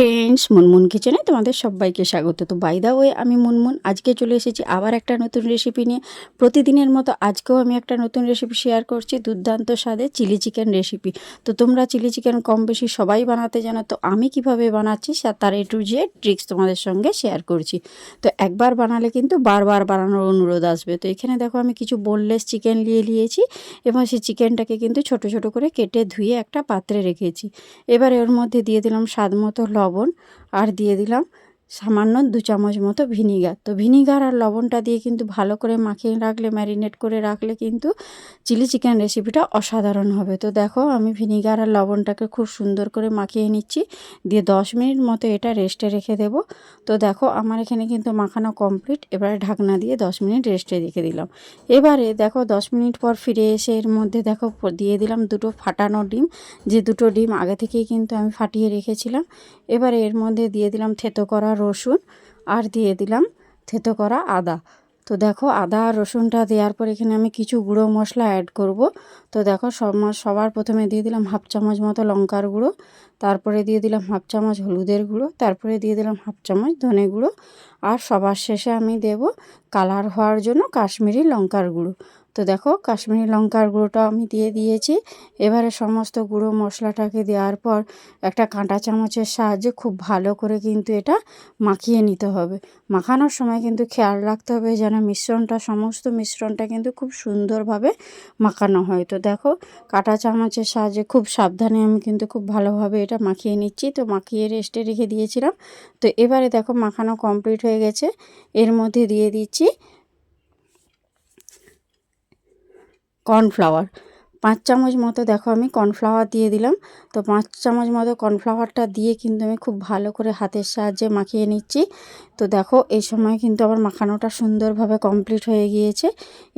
Friends Munmun কিচেনে তোমাদের সবাইকে স্বাগত। তো বাই দা ওয়ে আমি মুনমুন আজকে চলে এসেছি আবার একটা নতুন রেসিপি নিয়ে। প্রতিদিনের মতো আজকেও আমি একটা নতুন রেসিপি শেয়ার করছি, দুর্দান্ত স্বাদে চিলি চিকেন রেসিপি তো তোমরা চিলি চিকেন কম বেশি সবাই বানাতে জানো, তো আমি কীভাবে বানাচ্ছি তার এ টু যে ট্রিক্স তোমাদের সঙ্গে শেয়ার করছি। তো একবার বানালে কিন্তু বারবার বানানোর অনুরোধ আসবে। তো এখানে দেখো আমি কিছু বোনলেস চিকেন নিয়ে নিয়েছি, এবং সেই চিকেনটাকে কিন্তু ছোট ছোট করে কেটে ধুয়ে একটা পাত্রে রেখেছি। এবার এর মধ্যে দিয়ে দিলাম স্বাদ মতো লবণ আর দিয়ে দিলাম। সামান্য দু চামচ মতো ভিনিগার। তো ভিনিগার আর লবণটা দিয়ে কিন্তু ভালো করে মাখিয়ে রাখলে, ম্যারিনেট করে রাখলে কিন্তু চিলি চিকেন রেসিপিটা অসাধারণ হবে। তো দেখো, আমি ভিনিগার আর লবণটাকে খুব সুন্দর করে মাখিয়ে নিচ্ছি। দিয়ে দশ মিনিট মতো এটা রেস্টে রেখে দেব। তো দেখো, আমার এখানে কিন্তু মাখানো কমপ্লিট। এবারে ঢাকনা দিয়ে দশ মিনিট রেস্টে রেখে দিলাম। এবারে দেখো, দশ মিনিট পর ফিরে এসে এর মধ্যে দেখো, দিয়ে দিলাম দুটো ফাটানো ডিম। যে দুটো ডিম আগে থেকেই কিন্তু আমি ফাটিয়ে রেখেছিলাম। এবারে এর মধ্যে দিয়ে দিলাম থেতো করা রসুন আর দিয়ে দিলাম থেতো করা আদা। তো দেখো আদা আর রসুনটা দেওয়ার পর এখানে আমি কিছু গুঁড়ো মশলা অ্যাড করব। তো দেখো সব সবার প্রথমে দিয়ে দিলাম হাফ চামচ মতো লঙ্কার গুঁড়ো, তারপরে দিয়ে দিলাম হাফ চামচ হলুদের গুঁড়ো, তারপরে দিয়ে দিলাম হাফ চামচ ধনে গুঁড়ো। আর সবার শেষে আমি দেব কালার হওয়ার জন্য কাশ্মীরি লঙ্কার গুঁড়ো। তো দেখো, কাশ্মীরি লঙ্কার গুঁড়োটা আমি দিয়ে দিয়েছি। এবারে সমস্ত গুঁড়ো মশলাটাকে দেওয়ার পর একটা কাঁটা চামচের সাহায্যে খুব ভালো করে কিন্তু এটা মাখিয়ে নিতে হবে। মাখানোর সময় কিন্তু খেয়াল রাখতে হবে যেন মিশ্রণটা, সমস্ত মিশ্রণটা কিন্তু খুব সুন্দরভাবে মাখানো হয়। তো দেখো, কাঁটা চামচের সাহায্যে খুব সাবধানে আমি কিন্তু খুব ভালোভাবে এটা মাখিয়ে নিচ্ছি। তো মাখিয়ে রেস্টে রেখে দিয়েছিলাম। তো এবারে দেখো, মাখানো কমপ্লিট হয়ে গেছে। এর মধ্যে দিয়ে দিচ্ছি কর্নফ্লাওয়ার। পাঁচ চামচ মতো দেখো আমি কর্নফ্লাওয়ার দিয়ে দিলাম। তো পাঁচ চামচ মতো কর্নফ্লাওয়ারটা দিয়ে কিন্তু আমি খুব ভালো করে হাতের সাহায্যে মাখিয়ে নিচ্ছি। তো দেখো এই সময় কিন্তু আমার মাখানোটা সুন্দরভাবে কমপ্লিট হয়ে গিয়েছে।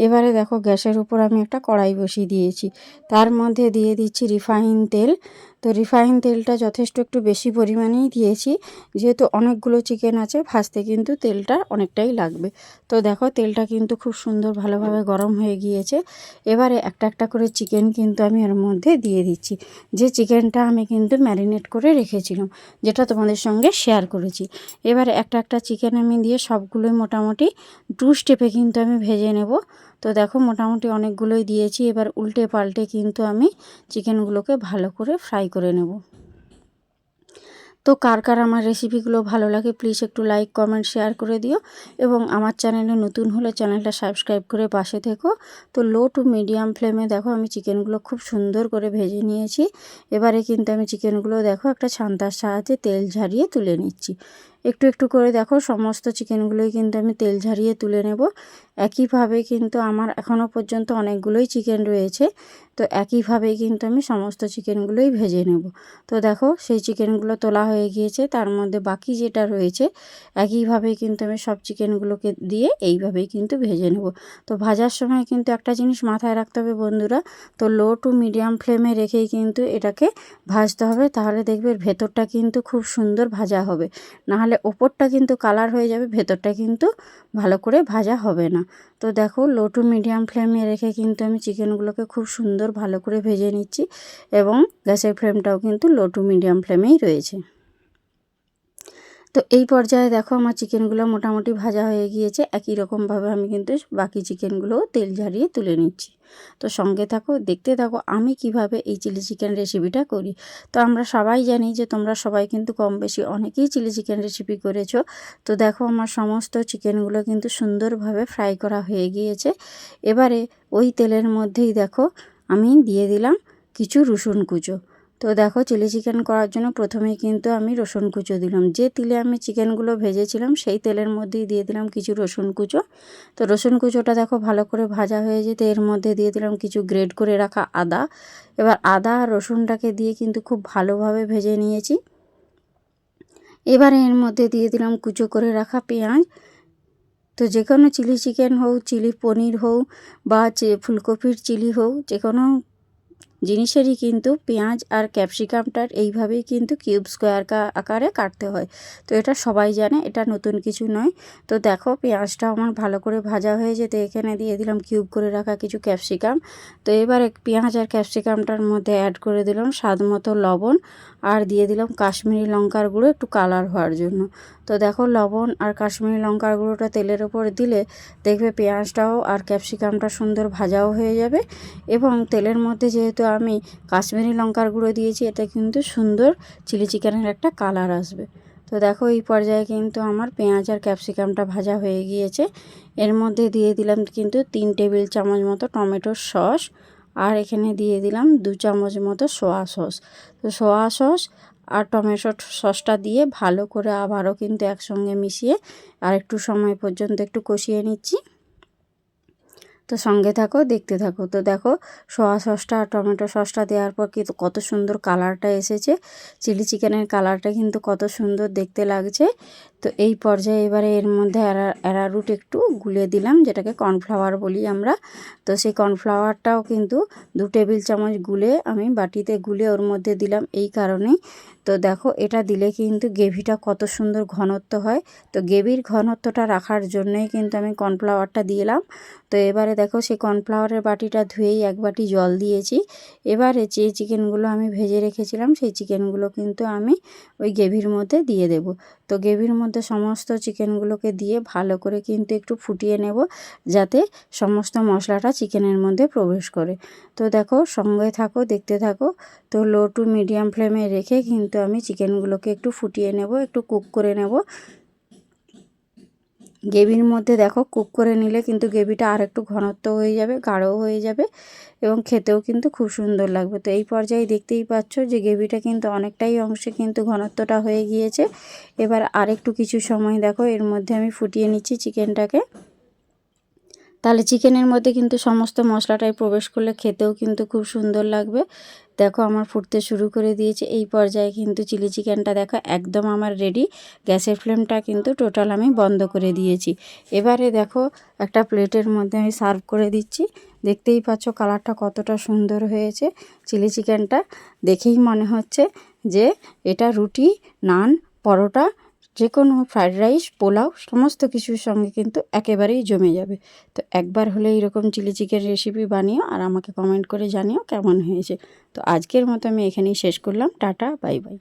এবারে দেখো গ্যাসের উপর আমি একটা কড়াই বসিয়ে দিয়েছি। তার মধ্যে দিয়ে দিচ্ছি রিফাইন তেল। তো রিফাইন তেলটা যথেষ্ট একটু বেশি পরিমাণেই দিয়েছি। যেহেতু অনেকগুলো চিকেন আছে, ভাজতে কিন্তু তেলটা অনেকটাই লাগবে। তো দেখো, তেলটা কিন্তু খুব সুন্দর ভালোভাবে গরম হয়ে গিয়েছে। এবারে একটা একটা করে চিকেন কিন্তু আমি এর মধ্যে দিয়ে দিচ্ছি। যে চিকেনটা আমি কিন্তু ম্যারিনেট করে রেখেছিলাম, যেটা তোমাদের সঙ্গে শেয়ার করেছি। এবারে একটা একটা চিকেন আমি দিয়ে সবগুলোই মোটামুটি টু স্টেপে কিন্তু আমি ভেজে নেব। তো দেখো, মোটামুটি অনেকগুলোই দিয়েছি। এবার উল্টে পাল্টে কিন্তু আমি চিকেনগুলোকে ভালো করে ফ্রাই করে নেব। তো কার কার আমার রেসিপিগুলো ভালো লাগে প্লিজ একটু লাইক কমেন্ট শেয়ার করে দিও এবং আমার চ্যানেলে নতুন হলে চ্যানেলটা সাবস্ক্রাইব করে পাশে থেকো। তো লো টু মিডিয়াম ফ্লেমে দেখো আমি চিকেনগুলো খুব সুন্দর করে ভেজে নিয়েছি। এবারে কিন্তু আমি চিকেনগুলো দেখো একটা ছান্তার সাহায্যে তেল ঝারিয়ে তুলে নিচ্ছি। একটু একটু করে দেখো, সমস্ত চিকেনগুলোই কিন্তু আমি তেল ঝারিয়ে তুলে নেব। একইভাবে কিন্তু আমার এখনও পর্যন্ত অনেকগুলোই চিকেন রয়েছে, তো একইভাবে কিন্তু আমি সমস্ত চিকেনগুলোই ভেজে নেব। তো দেখো, সেই চিকেনগুলো তোলা হয়ে গিয়েছে, তার মধ্যে বাকি যেটা রয়েছে, একইভাবে কিন্তু আমি সব চিকেনগুলোকে দিয়ে এইভাবেই কিন্তু ভেজে নেব। তো ভাজার সময় কিন্তু একটা জিনিস মাথায় রাখতে হবে বন্ধুরা, তো লো টু মিডিয়াম ফ্লেমে রেখেই কিন্তু এটাকে ভাজতে হবে, তাহলে দেখবে ভেতরটা কিন্তু খুব সুন্দর ভাজা হবে। নাহলে ওপরটা কিন্তু কালার হয়ে যাবে, ভেতরটা কিন্তু ভালো করে ভাজা হবে না। তো দেখো লো টু মিডিয়াম ফ্লেমে রেখে কিন্তু আমি চিকেনগুলোকে খুব সুন্দর ভালো করে ভেজে নিচ্ছি এবং গ্যাসের ফ্লেমটাও কিন্তু লো টু মিডিয়াম ফ্লেমেই রয়েছে। তো এই পর্যায়ে দেখো আমার চিকেনগুলো মোটামুটি ভাজা হয়ে গিয়েছে। একই রকমভাবে আমি কিন্তু বাকি চিকেনগুলোও তেল ঝারিয়ে তুলে নিচ্ছি। তো সঙ্গে থাকো, দেখতে থাকো আমি কীভাবে এই চিলি চিকেন রেসিপিটা করি। তো আমরা সবাই জানি যে তোমরা সবাই কিন্তু কম বেশি অনেকেই চিলি চিকেন রেসিপি করেছ। তো দেখো আমার সমস্ত চিকেনগুলো কিন্তু সুন্দরভাবে ফ্রাই করা হয়ে গিয়েছে। এবারে ওই তেলের মধ্যেই দেখো আমি দিয়ে দিলাম কিছু রসুন কুচো। তো দেখো চিলি চিকেন করার জন্য প্রথমেই কিন্তু আমি রসুন কুচো দিলাম। যে তেলে আমি চিকেনগুলো ভেজেছিলাম, সেই তেলের মধ্যেই দিয়ে দিলাম কিছু রসুন কুচো। তো রসুন কুচোটা দেখো ভালো করে ভাজা হয়ে যেতে, এর মধ্যে দিয়ে দিলাম কিছু গ্রেড করে রাখা আদা। এবার আদা আর রসুনটাকে দিয়ে কিন্তু খুব ভালোভাবে ভেজে নিয়েছি। এবার এর মধ্যে দিয়ে দিলাম কুচো করে রাখা পেঁয়াজ। তো যে কোনো চিলি চিকেন হোক, চিলি পনির হোক বা ফুলকপির চিলি হোক, যে কোনো জিনিসেরই কিন্তু পেঁয়াজ আর ক্যাপসিকামটার এইভাবেই কিন্তু কিউব স্কোয়ার আকারে কাটতে হয়। তো এটা সবাই জানে, এটা নতুন কিছু নয়। তো দেখো, পেঁয়াজটা আমার ভালো করে ভাজা হয়ে যেতে এখানে দিয়ে দিলাম কিউব করে রাখা কিছু ক্যাপসিকাম। তো এবারে পেঁয়াজ আর ক্যাপসিকামটার মধ্যে অ্যাড করে দিলাম স্বাদ মতো লবণ আর দিয়ে দিলাম কাশ্মীরি লঙ্কার গুঁড়ো একটু কালার হওয়ার জন্য। তো দেখো, লবণ আর কাশ্মীরি লঙ্কার গুঁড়োটা তেলের ওপর দিলে দেখবে পেঁয়াজটাও আর ক্যাপসিকামটা সুন্দর ভাজাও হয়ে যাবে এবং তেলের মধ্যে যেহেতু আমি কাশ্মীরি লঙ্কার গুঁড়ো দিয়েছি, এতে কিন্তু সুন্দর চিলি চিকেনের একটা কালার আসবে। তো দেখো, এই পর্যায়ে কিন্তু আমার পেঁয়াজ আর ক্যাপসিকামটা ভাজা হয়ে গিয়েছে। এর মধ্যে দিয়ে দিলাম কিন্তু তিন টেবিল চামচ মতো টমেটোর সস, আর এখানে দিয়ে দিলাম দু চামচ মতো সোয়া সস। তো সোয়া সস আর টমেটো সসটা দিয়ে ভালো করে আবারও কিন্তু একসঙ্গে মিশিয়ে আর একটু সময় পর্যন্ত একটু কষিয়ে নিচ্ছি। তো সঙ্গে থাকো, দেখতে থাকো। তো দেখো, সোয়া সসটা আর টমেটো সসটা দেওয়ার পর কিন্তু কত সুন্দর কালারটা এসেছে। চিলি চিকেনের কালারটা কিন্তু কত সুন্দর দেখতে লাগছে। তো এই পর্যায়ে এবারে এর মধ্যে অ্যারারুট একটু গুলে দিলাম, যেটাকে কর্নফ্লাওয়ার বলি আমরা। তো সেই কর্নফ্লাওয়ারটাও কিন্তু দু টেবিল চামচ গুলে আমি বাটিতে গুলে ওর মধ্যে দিলাম। এই কারণেই তো দেখো, এটা দিলে কিন্তু গ্রেভিটা কত সুন্দর ঘনত্ব হয়। তো গ্রেভির ঘনত্বটা রাখার জন্যই কিন্তু আমি কর্নফ্লাওয়ারটা দিলাম। তো এবারে দেখো, সেই কর্নফ্লাওয়ারের বাটিটা ধুয়েই এক বাটি জল দিয়েছি। এবারে যে চিকেনগুলো আমি ভেজে রেখেছিলাম, সেই চিকেনগুলো কিন্তু আমি ওই গ্রেভির মধ্যে দিয়ে দেব। তো গ্রেভির মধ্যে সমস্ত চিকেনগুলোকে দিয়ে ভালো করে কিন্তু একটু ফুটিয়ে নেব, যাতে সমস্ত মশলাটা চিকেনের মধ্যে প্রবেশ করে। তো দেখো, সঙ্গে থাকো, দেখতে থাকো। তো লো টু মিডিয়াম ফ্লেমে রেখে কিন্তু আমি চিকেনগুলোকে একটু ফুটিয়ে নেব, একটু কুক করে নেব। গ্রেভির মধ্যে দেখো কুক করে নিলে কিন্তু গ্রেভিটা আর একটু ঘনত্ব হয়ে যাবে, গাঢ়ও হয়ে যাবে এবং খেতেও কিন্তু খুব সুন্দর লাগবে। তো এই পর্যায়ে দেখতেই পাচ্ছ যে গ্রেভিটা কিন্তু অনেকটাই অংশে কিন্তু ঘনত্বটা হয়ে গিয়েছে। এবার আরেকটু কিছু সময় দেখো, এর মধ্যে আমি ফুটিয়ে নিচ্ছি চিকেনটাকে। তাহলে চিকেনের মধ্যে কিন্তু সমস্ত মশলাটাই প্রবেশ করলে খেতেও কিন্তু খুব সুন্দর লাগবে। দেখো আমার ফুটতে শুরু করে দিয়েছে। এই পর্যায়ে কিন্তু চিলি চিকেনটা দেখো একদম আমার রেডি গ্যাসের ফ্লেমটা কিন্তু টোটাল আমি বন্ধ করে দিয়েছি। এবারে দেখো একটা প্লেটের মধ্যে আমি সার্ভ করে দিচ্ছি। দেখতেই পাচ্ছ কালারটা কতটা সুন্দর হয়েছে চিলি চিকেনটা। দেখেই মনে হচ্ছে যে এটা রুটি, নান, পরোটা যে কোনো ফ্রায়েড রাইস, পোলাও, সমস্ত কিছুর সঙ্গে কিন্তু একেবারেই জমে যাবে। তো একবার হলে এরকম চিলি চিকেন রেসিপি বানিও আর আমাকে কমেন্ট করে জানিও কেমন হয়েছে। তো আজকের মতো আমি এখানেই শেষ করলাম। Tata bye bye